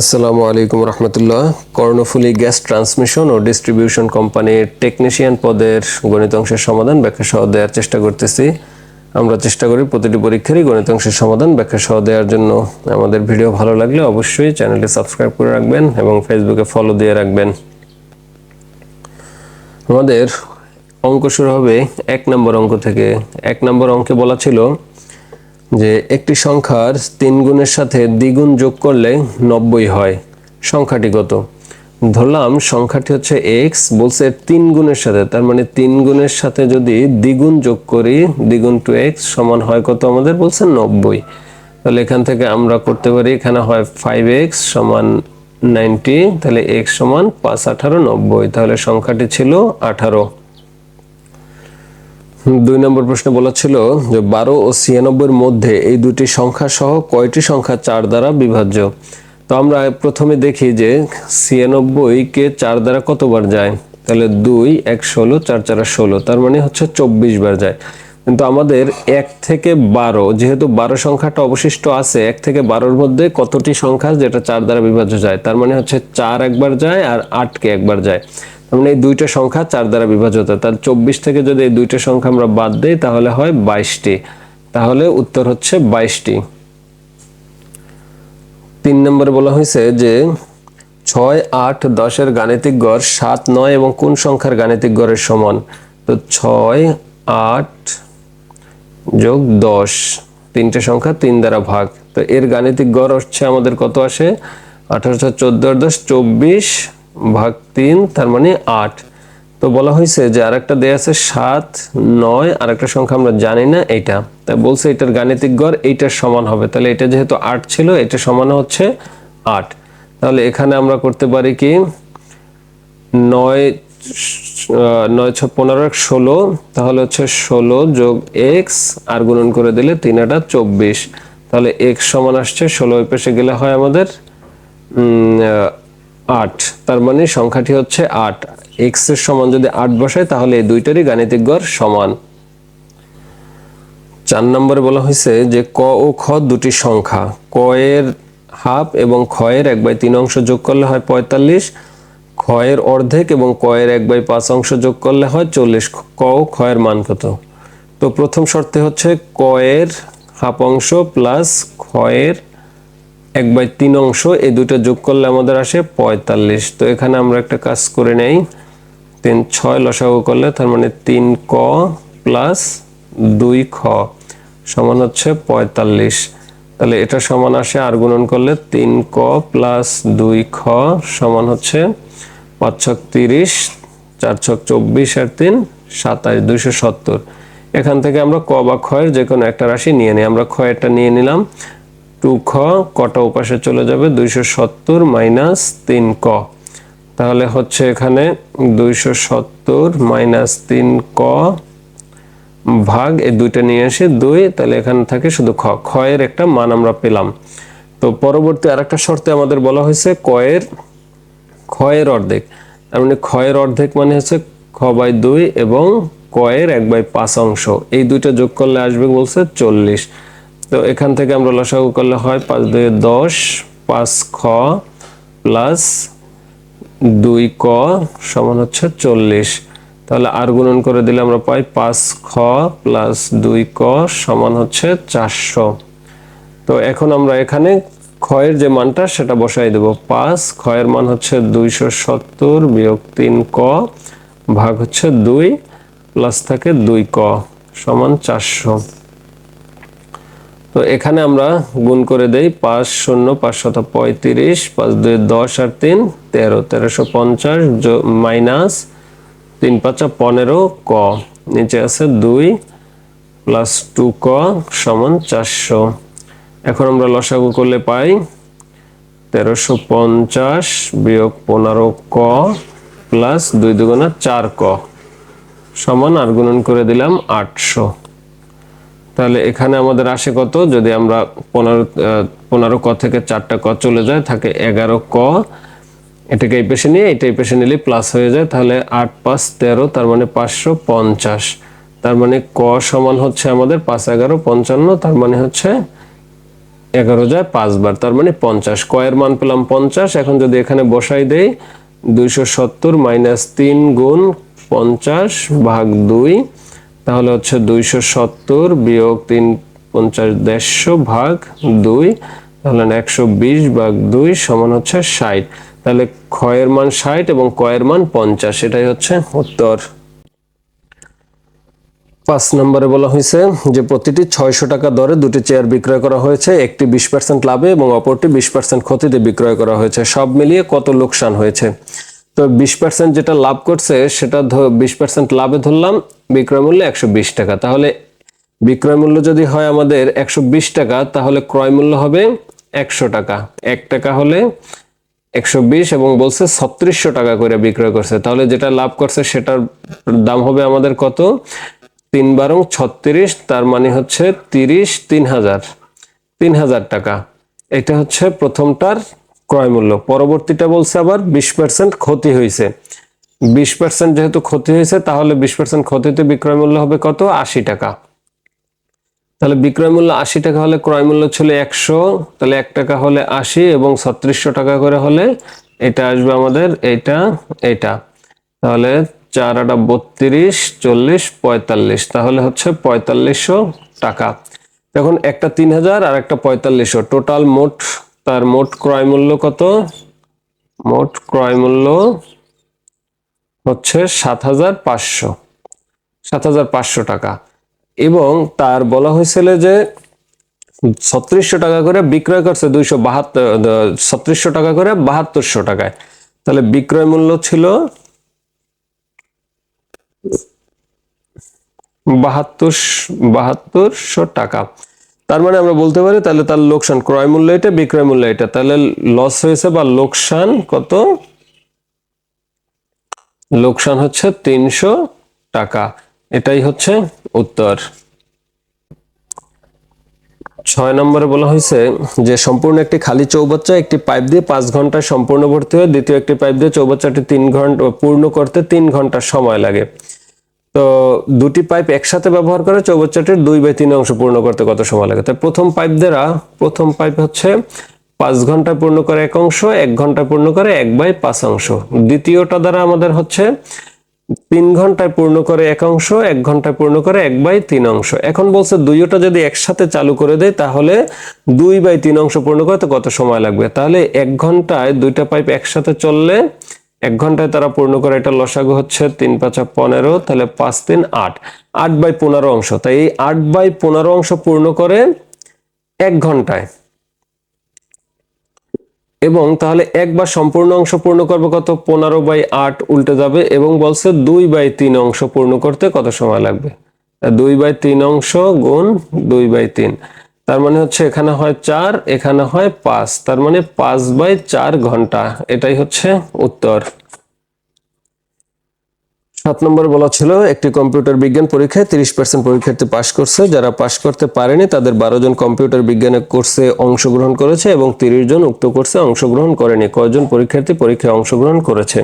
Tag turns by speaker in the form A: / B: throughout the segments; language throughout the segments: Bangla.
A: আসসালামু আলাইকুম রহমতুল্লাহ। কর্ণফুলী গ্যাস ট্রান্সমিশন ও ডিস্ট্রিবিউশন কোম্পানির টেকনিশিয়ান পদের গণিত অংশের সমাধান ব্যাখ্যা সহ দেওয়ার চেষ্টা করতেছি। আমরা চেষ্টা করি প্রতিটি পরীক্ষারই গণিত অংশের সমাধান ব্যাখ্যা সহ দেওয়ার জন্য। আমাদের ভিডিও ভালো লাগলে অবশ্যই চ্যানেলটি সাবস্ক্রাইব করে রাখবেন এবং ফেসবুকে ফলো দিয়ে রাখবেন। আমাদের অঙ্ক শুরু হবে এক নম্বর অঙ্ক থেকে। এক নম্বর অঙ্কে বলা ছিল যে একটি সংখ্যার তিন গুণের সাথে দ্বিগুণ যোগ করলে নব্বই হয়। সংখ্যাটি কত? ধরলাম সংখ্যাটি হচ্ছে এক্স বলছে তিন গুণের সাথে। তার মানে তিন গুণের সাথে যদি দ্বিগুণ যোগ করি, দ্বিগুণ টু এক্স সমান হয় কত আমাদের? বলছে নব্বই। তাহলে এখান থেকে আমরা করতে পারি, এখানে হয় ফাইভ এক্স সমান নাইনটি তাহলে এক্স সমান পাঁচ আঠারো নব্বই। তাহলে সংখ্যাটি ছিল আঠারো। দুই নম্বর প্রশ্নে বলা ছিল যে বারো ও ছিয়ানব্বইয়ের মধ্যে এই দুটি সংখ্যা সহ কয়টি সংখ্যা চার দ্বারা বিভাজ্য? তো আমরা প্রথমে দেখি যে ছিয়ানব্বইকে চার দ্বারা কতবার যায়? তাহলে দুই, এক, ষোলো, চার চার ষোলো, তার মানে হচ্ছে চব্বিশ বার যায়। কিন্তু আমাদের এক থেকে বারো, যেহেতু বারো সংখ্যাটা অবশিষ্ট আছে, এক থেকে বারোর মধ্যে কতটি সংখ্যা যেটা চার দ্বারা বিভাজ্য যায়? তার মানে হচ্ছে চার একবার যায় আর আটকে একবার যায়। মানে এই দুইটা সংখ্যা চার দ্বারা বিভাজিত, তার চব্বিশ থেকে যদি এই দুইটা সংখ্যা আমরা বাদ দিই, তাহলে হয় বাইশটি। তাহলে উত্তর হচ্ছে বাইশটি। তিন নম্বরে বলা হয়েছে যে, ছয় আট দশের গাণিতিক গড় সাত নয় এবং কোন সংখ্যার গাণিতিক গড়ের সমান? তো ছয় আট যোগ দশ, তিনটে সংখ্যা তিন দ্বারা ভাগ। তো এর গাণিতিক গড় হচ্ছে আমাদের কত আসে? আঠারোশো চোদ্দ আর দশ, চব্বিশ ভাগ তিন, তার মানে আট। তো বলা হয়েছে যে আরেকটা দেয়া আছে সাত, নয় আর একটা সংখ্যা আমরা জানি না এইটা। তাই বলছে এটার গাণিতিক গড় এইটার সমান হবে। তাহলে এটা যেহেতু আট ছিল এটা সমান হচ্ছে আট। তাহলে এখানে আমরা করতে পারি কি? নয় নয় ছ, পনেরো, এক, ষোলো। তাহলে হচ্ছে ষোলো যোগ এক্স আর গুণন করে দিলে তিন আটা চব্বিশ। তাহলে এক্স সমান আসছে, ষোলো পেশে গেলে হয় আমাদের আট। তার মানে সংখ্যাটি হচ্ছে আট। এক্সের সমান যদি আট বসায়, তাহলে এই দুইটারই গাণিতিক গড় সমান। চার নম্বরে বলা হয়েছে যে ক ও খ দুটি সংখ্যা। ক এর হাফ এবং খ এর এক বাই তিন অংশ যোগ করলে হয় পঁয়তাল্লিশ। খ এর অর্ধেক এবং ক এর এক বাই পাঁচ অংশ যোগ করলে হয় চল্লিশ। ক ও খ এর মান কত? তো প্রথম শর্তে হচ্ছে ক এর হাফ অংশ প্লাস খ এর এক বাই তিন অংশ, এই দুটো যোগ করলে আমাদের আসে পঁয়তাল্লিশ। তো এখানে আমরা একটা কাজ করে নেই। তিন ছয় লসাগু করলে তার মানে তিন ক প্লাস দুই খ সমান হচ্ছে পঁয়তাল্লিশ। তাহলে এটা সমান আসে আর গুণন করলে তিন ক প্লাস দুই খ সমান হচ্ছে পাঁচ ছক তিরিশ, চার ছক চব্বিশ আর তিন সাতাশ, দুইশো সত্তর। এখান থেকে আমরা ক বা ক্ষয়ের যে কোনো একটা রাশি নিয়ে নিই। আমরা ক্ষয়েরটা নিয়ে নিলাম। টু খ, কটা উপাসে চলে যাবে? দুইশো সত্তর মাইনাস তিন ক। তাহলে হচ্ছে এখানে দুইশো সত্তর মাইনাস তিন ক ভাগ এই দুইটা নিয়ে এসে দুই, তাহলে এখানে থাকে শুধু খ। ক্ষয়ের একটা মান আমরা পেলাম। তো পরবর্তী আরেকটা শর্তে আমাদের বলা হয়েছে কয়ের ক্ষয়ের অর্ধেক। তার মানে ক্ষয়ের অর্ধেক মানে হচ্ছে খ বাই দুই এবং কয়ের এক বাই পাঁচ অংশ। এই দুইটা যোগ করলে আসবে বলছে চল্লিশ। তো এখান থেকে আমরা লসাগু করলে হয় পাঁচ দুই দশ, পাঁচ খ প্লাস দুই ক সমান হচ্ছে চল্লিশ। তাহলে আর গুণন করে দিলে আমরা পাই পাঁচ খ প্লাস দুই ক সমান হচ্ছে চারশো। তো এখন আমরা এখানে ক্ষয়ের যে মানটা সেটা বসাই দেব। পাঁচ ক্ষয়ের মান হচ্ছে দুইশো সত্তর বিয়োগ তিন ক ভাগ হচ্ছে দুই প্লাস থাকে দুই ক সমান চারশো। তো এখানে আমরা গুণ করে দেই পাঁচ শূন্য পাঁচশত পঁয়ত্রিশ, পাঁচ দুই দশ আর তিন, তেরো, তেরোশো পঞ্চাশ মাইনাস তিন পাঁচা পনেরো, ক। নিচে আছে দুই প্লাস টু ক সমান চারশো। এখন আমরা লসাগু করলে পাই তেরোশো পঞ্চাশ বিয়োগ পনেরো ক প্লাস দুই দুগুণা চার ক। সমান আর গুণন করে দিলাম আটশো। তাহলে এখানে আমাদের আসে কত? যদি আমরা পনেরো পনেরো ক থেকে চারটা ক চলে যায়, থাকে এগারো ক। এটাকে এই পেশে নিয়ে, এটা এই পেশে নিলে প্লাস হয়ে যায়, তাহলে আট, পাঁচ, তেরো, তার মানে পাঁচশো পঞ্চাশ। তার মানে ক সমান হচ্ছে আমাদের পাঁচ, এগারো, পঞ্চান্ন, তার মানে হচ্ছে এগারো যায় পাঁচবার তার মানে পঞ্চাশ। কয়ের মান পেলাম পঞ্চাশ, এখন যদি এখানে বসাই দেই, দুইশো সত্তর মাইনাস তিন গুণ পঞ্চাশ ভাগ দুই তাহলে হচ্ছে দুইশো সত্তর বিয়োগ তিন পঞ্চাশ দেড়শো ভাগ দুই, তাহলে একশো বিশ ভাগ দুই সমান হচ্ছে ষাট। তাহলে ক্ষয়ের মান ষাট এবং কয়ের মান পঞ্চাশ, এটাই হচ্ছে উত্তর। পাঁচ নম্বরে বলা হয়েছে যে প্রতিটি ছয়শো টাকা দরে দুটি চেয়ার বিক্রয় করা হয়েছে, একটি বিশ পার্সেন্ট লাভে এবং অপরটি বিশ পার্সেন্ট ক্ষতিতে বিক্রয় করা হয়েছে। সব মিলিয়ে কত লোকসান হয়েছে? তো বিশ পার্সেন্ট যেটা লাভ করছে, সেটা বিশ পার্সেন্ট লাভে ধরলাম বিক্রয় মূল্য একশো বিশ টাকা। তাহলে বিক্রয় মূল্য যদি হয় আমাদের একশো বিশ টাকা, তাহলে ক্রয় মূল্য হবে একশো টাকা। এক টাকা হলে একশো বিশ এবং বলছে ছত্রিশশো টাকা করে বিক্রয় করছে। তাহলে যেটা লাভ করছে সেটার দাম হবে আমাদের কত? তিন বারং ছত্রিশ, তার মানে হচ্ছে তিরিশ তিন হাজার তিন হাজার টাকা। এটা হচ্ছে প্রথমটার ক্রয় মূল্য। পরবর্তীটা বলছে আবার বিশ পার্সেন্ট ক্ষতি হয়েছে বিশ পার্সেন্ট যেহেতু ক্ষতি হয়েছে, তাহলে বিশ পার্সেন্ট ক্ষতিতে বিক্রয় মূল্য হবে কত? আশি টাকা। তাহলে বিক্রয় মূল্য আশি টাকা হলে ক্রয় মূল্য ছিল একশো, তাহলে এক টাকা হলে আশি এবং ছত্রিশশো টাকা করে হলে এটা আসবে আমাদের এইটা এইটা। তাহলে চার আটা বত্রিশ, চল্লিশ, পঁয়তাল্লিশ। তাহলে হচ্ছে পঁয়তাল্লিশশো টাকা। এখন একটা তিন হাজার আর একটা পঁয়তাল্লিশশো। টোটাল মোট, তার মোট ক্রয় মূল্য কত? মোট ক্রয় মূল্য হচ্ছে সাত হাজার পাঁচশো। সাত হাজার পাঁচশো টাকা। এবং তার বলা হয়েছিল যে ছত্রিশশো টাকা করে বিক্রয় করছে দুইশো বাহাত্তর ছত্রিশশো টাকা করে বাহাত্তরশো টাকায়। তাহলে বিক্রয় মূল্য ছিল বাহাত্তর, বাহাত্তরশো টাকা। তার মানে আমরা বলতে পারি তাহলে তার লোকসান, ক্রয় মূল্য এটা, বিক্রয় মূল্য এটা। তাহলে লস হয়েছে বা লোকসান কত? লোকসান হচ্ছে তিনশো টাকা। এটাই হচ্ছে উত্তর। ছয় নম্বরে বলা হয়েছে যে, সম্পূর্ণ একটি খালি চৌবাচ্চা, একটি পাইপ দিয়ে পাঁচ ঘন্টায় সম্পূর্ণ ভর্তি হয় দ্বিতীয় একটি পাইপ দিয়ে চৌবাচ্চাটি তিন ঘণ্টা, পূর্ণ করতে তিন ঘণ্টা সময় লাগে। তো দুটি পাইপ একসাথে ব্যবহার করে চৌবাচ্চাটির দুই বাই তিন অংশ পূর্ণ করতে কত সময় লাগে? তাই প্রথম পাইপ দ্বারা, প্রথম পাইপ হচ্ছে পাঁচ ঘণ্টা পূর্ণ করে এক অংশ, এক ঘণ্টা পূর্ণ করে এক বাই পাঁচ অংশ। দ্বিতীয়টা দ্বারা আমাদের হচ্ছে তিন ঘন্টায় পূর্ণ করে এক অংশ, এক ঘন্টায় পূর্ণ করে এক বাই তিন অংশ। এখন বলছে দুইটা যদি একসাথে চালু করে দেয় তাহলে দুই বাই তিন অংশ পূর্ণ করতে কত সময় লাগবে? তাহলে এক ঘন্টায় দুইটা পাইপ একসাথে চললে এক ঘন্টায় তারা পূর্ণ করে, এটা লসাগু হচ্ছে তিন পাঁচা পনেরো, তাহলে পাঁচ তিন আট। আট বাই পনেরো অংশ। তাই এই আট বাই পনেরো অংশ পূর্ণ করে এক ঘন্টায়। এবং তাহলে একবার সম্পূর্ণ অংশ পূর্ণ করবে কত? পনেরো বাই আট উল্টে যাবে এবং বলছে দুই বাই তিন অংশ পূর্ণ করতে কত সময় লাগবে? দুই বাই তিন অংশ গুণ দুই বাই তিন। তার মানে হচ্ছে এখানে হয় চার, এখানে হয় পাঁচ। তার মানে পাঁচ বাই চার ঘণ্টা। এটাই হচ্ছে উত্তর। সাত নম্বর বলা ছিল, একটি কম্পিউটার বিজ্ঞান পরীক্ষায় তিরিশ পার্সেন্ট পরীক্ষার্থী পাশ করছে। যারা পাশ করতে পারেনি, তাদের বারো জন কম্পিউটার বিজ্ঞানের কোর্সে অংশগ্রহণ করেছে এবং তিরিশ জন উক্ত কোর্সে অংশগ্রহণ করেনি। কয়জন পরীক্ষার্থী পরীক্ষায় অংশগ্রহণ করেছে?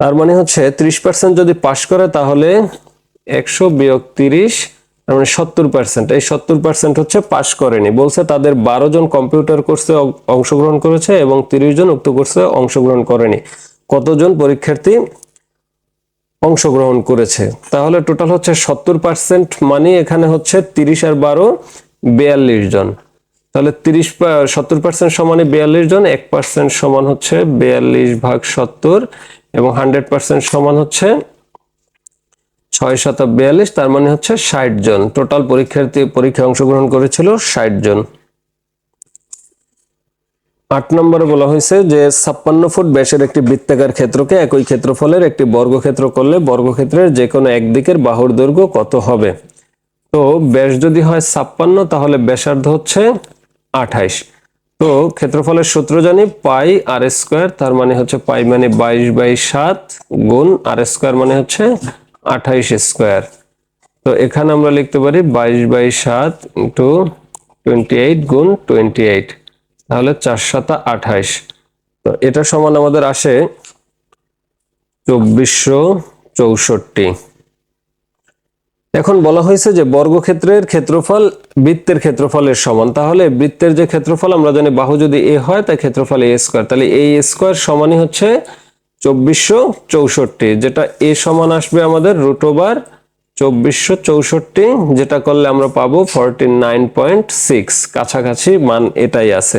A: তার মানে হচ্ছে, ত্রিশ পার্সেন্ট যদি পাশ করে, তাহলে একশো বিয়োগ তিরিশ, তার মানে সত্তর পার্সেন্ট এই সত্তর পার্সেন্ট হচ্ছে পাশ করেনি। বলছে, তাদের বারো জন কম্পিউটার কোর্সে অংশগ্রহণ করেছে এবং তিরিশ জন উক্ত কোর্সে অংশগ্রহণ করেনি। কতজন পরীক্ষার্থী অংশগ্রহণ করেছে। তাহলে টোটাল হচ্ছে সত্তর পার্সেন্ট মানে এখানে হচ্ছে তিরিশ আর বারো, বিয়াল্লিশ জন। তাহলে তিরিশ সত্তর পার্সেন্ট সমানে বিয়াল্লিশ জন, এক পার্সেন্ট সমান হচ্ছে বিয়াল্লিশ ভাগ সত্তর, এবং হান্ড্রেড পার্সেন্ট সমান হচ্ছে ছয় শত বিয়াল্লিশ, তার মানে হচ্ছে ষাট জন। টোটাল পরীক্ষার্থী, পরীক্ষায় অংশগ্রহণ করেছিল ষাট জন। আট নম্বরে বলা হয়েছে যে ছাপ্পান্ন ফুট ব্যাসের একটি বৃত্তাকার ক্ষেত্রকে একই ক্ষেত্রফলের একটি বর্গক্ষেত্র করলে বর্গক্ষেত্রের যে কোনো একদিকের বাহুর দৈর্ঘ্য কত হবে? তো ব্যাস যদি হয় ছাপ্পান্ন, তাহলে ব্যাসার্ধ হচ্ছে আঠাইশ। তো ক্ষেত্রফলের সূত্র জানি, পাই আর স্কোয়ার, তার মানে হচ্ছে পাই মানে বাইশ বাই সাত গুণ আর স্কোয়ার মানে হচ্ছে আঠাইশ স্কোয়ার। তো এখানে আমরা লিখতে পারি বাইশ বাই সাত ইন্টু টোয়েন্টি এইট গুণ টোয়েন্টি এইট। তাহলে চার সাতা আঠাইশ। তো এটা সমান আমাদের আসে চব্বিশশো চৌষট্টি। এখন বলা হয়েছে যে বর্গক্ষেত্রের ক্ষেত্রফল বৃত্তের ক্ষেত্রফলের সমান। তাহলে বৃত্তের যে ক্ষেত্রফল, আমরা জানি বাহু যদি এ হয়, তাই ক্ষেত্রফল এ স্কোয়ার। তাহলে এই স্কোয়ার সমানই হচ্ছে চব্বিশশো চৌষট্টি, যেটা এ সমান আসবে আমাদের রুট ওভার চব্বিশশো চৌষট্টি, যেটা করলে আমরা পাবো ফর্টি নাইন পয়েন্ট সিক্স। কাছাকাছি মান এটাই আছে।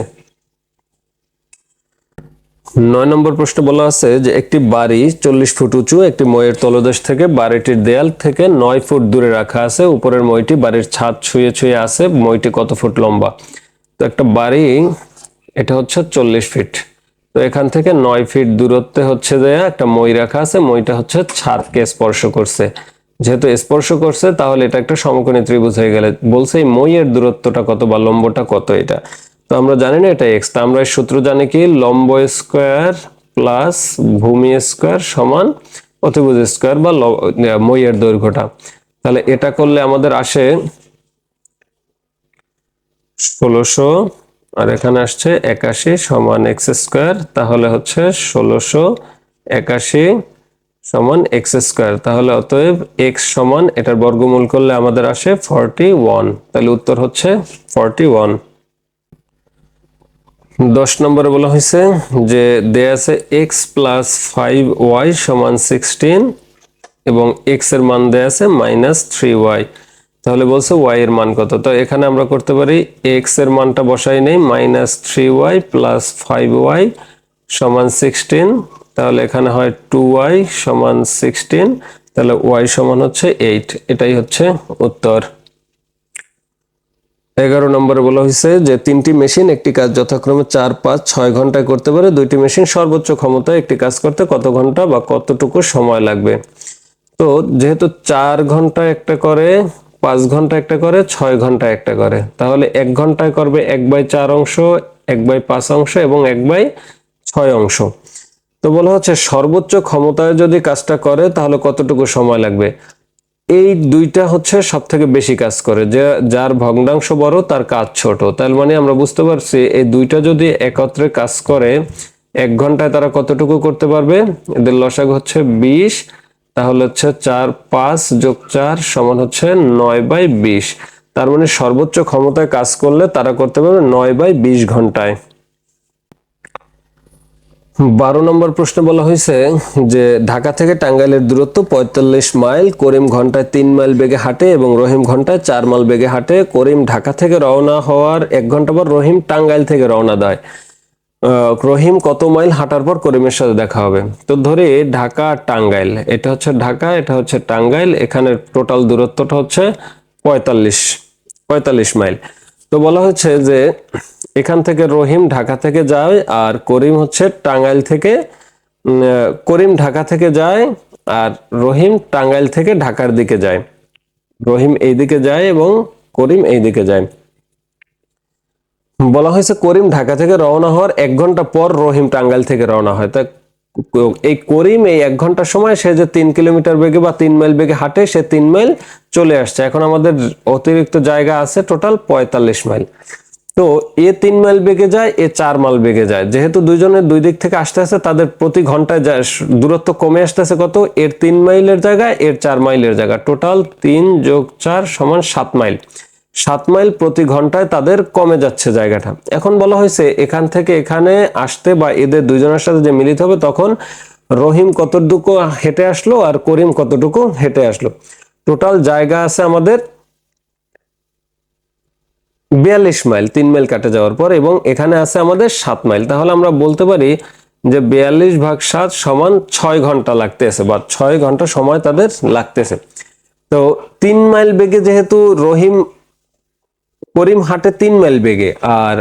A: নয় নম্বর প্রশ্ন বলা আছে যে একটি বাড়ি চল্লিশ ফুট উঁচু, একটি ময়ের তলদেশ থেকে বাড়িটির দেয়াল থেকে নয় ফুট দূরে রাখা আছে। উপরের মইটি বাড়ির ছাদ ছুঁয়ে ছুঁয়ে আছে। মইটি কত ফুট লম্বা? তো একটা বাড়ি, এটা হচ্ছে চল্লিশ ফিট। তো এখান থেকে নয় ফিট দূরত্বে হচ্ছে যে একটা মই রাখা আছে। মইটা হচ্ছে ছাদকে স্পর্শ করছে। যেহেতু স্পর্শ করছে, তাহলে এটা একটা সমকোণী ত্রিভুজ হয়ে গেলে বলছে এই মইয়ের দূরত্বটা কত বা লম্বটা কত এটা। তো আমরা জানি না এটা এক্স তা আমরা সূত্র জানি কি, লম্ব স্কোয়ার প্লাস ভূমি স্কোয়ার সমান অতিভুজ স্কোয়ার বা মইয়ের দৈর্ঘ্যটা। তাহলে এটা করলে আমাদের আসে ষোলোশো, আর এখানে আসছে একাশি সমান এক্স স্কোয়ার, তাহলে হচ্ছে ষোলোশো একাশি সমান এক্স স্কোয়ার। তাহলে অতএব এক্স সমান, এটার বর্গমূল করলে আমাদের আসে ফর্টি ওয়ান তাহলে উত্তর হচ্ছে ফর্টি ওয়ান দশ নম্বরে বলা হয়েছে যে দেয়া আছে এক্স প্লাস ফাইভ ওয়াই সমান সিক্সটিন এবং এক্সের মান দেয়া আছে মাইনাস থ্রি ওয়াই তাহলে বলছে ওয়াই এর মান কত? তো এখানে আমরা করতে পারি এক্সের মানটা বসাই নেই minus three Y plus five Y সমান সিক্সটিন তাহলে এখানে হয় টু ওয়াই সমান সিক্সটিন তাহলে ওয়াই সমান হচ্ছে এইট এটাই হচ্ছে উত্তর। এগারো নম্বরে বলা হয়েছে যে তিনটি মেশিন একটি কাজ যথাক্রমে চার, পাঁচ, ছয় ঘন্টায় করতে পারে। দুইটি মেশিন সর্বোচ্চ ক্ষমতায় একটি কাজ করতে কত ঘণ্টা বা কতটুকু সময় লাগবে? তো যেহেতু চার ঘণ্টা একটা করে, পাঁচ ঘণ্টা একটা করে, ছয় ঘণ্টা একটা করে, তাহলে এক ঘন্টায় করবে এক বাই চার অংশ, এক বাই পাঁচ অংশ এবং এক বাই ছয় অংশ। তো বলা হচ্ছে সর্বোচ্চ ক্ষমতায় যদি কাজটা করে, তাহলে কতটুকু সময় লাগবে? এই দুইটা হচ্ছে সব থেকে বেশি কাজ করে, যে যার ভগ্নাংশ বড়, তার কাজ ছোট। তার মানে আমরা বুঝতে পারছি এই দুইটা যদি একত্রে কাজ করে, এক ঘন্টায় তারা কতটুকু করতে পারবে? এদের লসাগু হচ্ছে বিশ, তাহলে হচ্ছে চার পাঁচ যোগ চার সমান হচ্ছে নয় বাই বিশ। তার মানে সর্বোচ্চ ক্ষমতায় কাজ করলে তারা করতে পারবে নয় বাই বিশ ঘন্টায়। বারো নম্বর প্রশ্নে বলা হয়েছে যে, ঢাকা থেকে টাঙ্গাইলের দূরত্ব পঁয়তাল্লিশ মাইল, করিম ঘন্টায় তিন মাইল বেগে হাঁটে এবং রহিম ঘন্টায় চার মাইল বেগে হাঁটে। করিম ঢাকা থেকে রওনা হওয়ার এক ঘণ্টা পর রহিম টাঙ্গাইল থেকে রওনা দেয়। রহিম কত মাইল হাঁটার পর করিমের সাথে দেখা হবে? তো ধরে ঢাকা, টাঙ্গাইল। এটা হচ্ছে ঢাকা, এটা হচ্ছে টাঙ্গাইল। এখানে টোটাল দূরত্বটা হচ্ছে পঁয়তাল্লিশ পঁয়তাল্লিশ মাইল। তো বলা হচ্ছে যে এখান থেকে রহিম ঢাকা থেকে যায় আর করিম হচ্ছে টাঙ্গাইল থেকে করিম ঢাকা থেকে যায় আর রহিম টাঙ্গাইল থেকে ঢাকার দিকে যায়। রহিম এই দিকে যায় এবং করিম এই দিকে যায়। বলা হয়েছে করিম ঢাকা থেকে রওনা হওয়ার এক ঘণ্টা পর রহিম টাঙ্গাইল থেকে রওনা হয়। তা এই করিম এই এক ঘণ্টার সময় সে যে তিন কিলোমিটার বেগে বা তিন মাইল বেগে হাঁটে, সে তিন মাইল চলে আসছে। এখন আমাদের অতিরিক্ত জায়গা আছে টোটাল পঁয়তাল্লিশ মাইল। তো এ তিন মাইল বেগে যায়, এ চার মাইল বেগে যায়। যেহেতু দুইজনের দুই দিক থেকে আসতে আসতে তাদের প্রতি ঘন্টায় দূরত্ব কমে আসতেছে কত? এর তিন মাইলের জায়গায় এর চার মাইলের জায়গা। টোটাল তিন যোগ চার সমান সাত মাইল। সাত মাইল প্রতি ঘন্টায় তাদের কমে যাচ্ছে জায়গাটা। এখন বলা হয়েছে এখান থেকে এখানে আসতে বা এদের দুজনের সাথে যে মিলিত হবে তখন রহিম কতটুকু হেঁটে আসলো আর করিম কতটুকু হেঁটে আসলো। টোটাল জায়গা আছে আমাদের বিয়াল্লিশ মাইল, তিন মাইল কাটে যাওয়ার পর এবং এখানে আছে আমাদের সাত মাইল। তাহলে আমরা বলতে পারি যে বিয়াল্লিশ ভাগ সাত সমান ছয় ঘণ্টা লাগতেছে বা ছয় ঘণ্টা সময় তাদের লাগতেছে। তো তিন মাইল বেগে যেহেতু রহিম, করিম হাটে তিন মাইল বেগে আর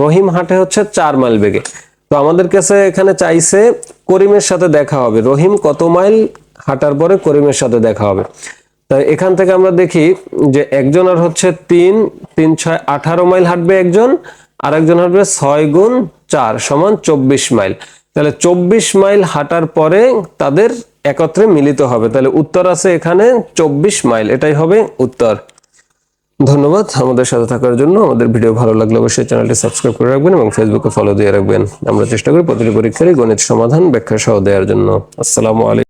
A: রহিম হাটে হচ্ছে চার মাইল বেগে। তো আমাদের কাছে এখানে চাইছে করিমের সাথে দেখা হবে। রহিম কত মাইল হাঁটার পরে করিমের সাথে দেখা হবে। তাই এখান থেকে আমরা দেখি যে একজন আর হচ্ছে তিন তিন ছয় আঠারো মাইল হাঁটবে একজন আর একজন হাঁটবে ছয় গুণ চার সমান চব্বিশ মাইল। তাহলে চব্বিশ মাইল হাঁটার পরে তাদের একত্রে মিলিত হবে। তাহলে উত্তর আছে এখানে চব্বিশ মাইল, এটাই হবে উত্তর। ধন্যবাদ আমাদের সাথে থাকার জন্য। আমাদের ভিডিও ভালো লাগলে অবশ্যই চ্যানেলটি সাবস্ক্রাইব করে রাখবেন এবং ফেসবুকে ফলো দিয়ে রাখবেন। আমরা চেষ্টা করি প্রতিটি পরীক্ষারই গণিত সমাধান ব্যাখ্যা সহ দেওয়ার জন্য। আসসালামু আলাইকুম।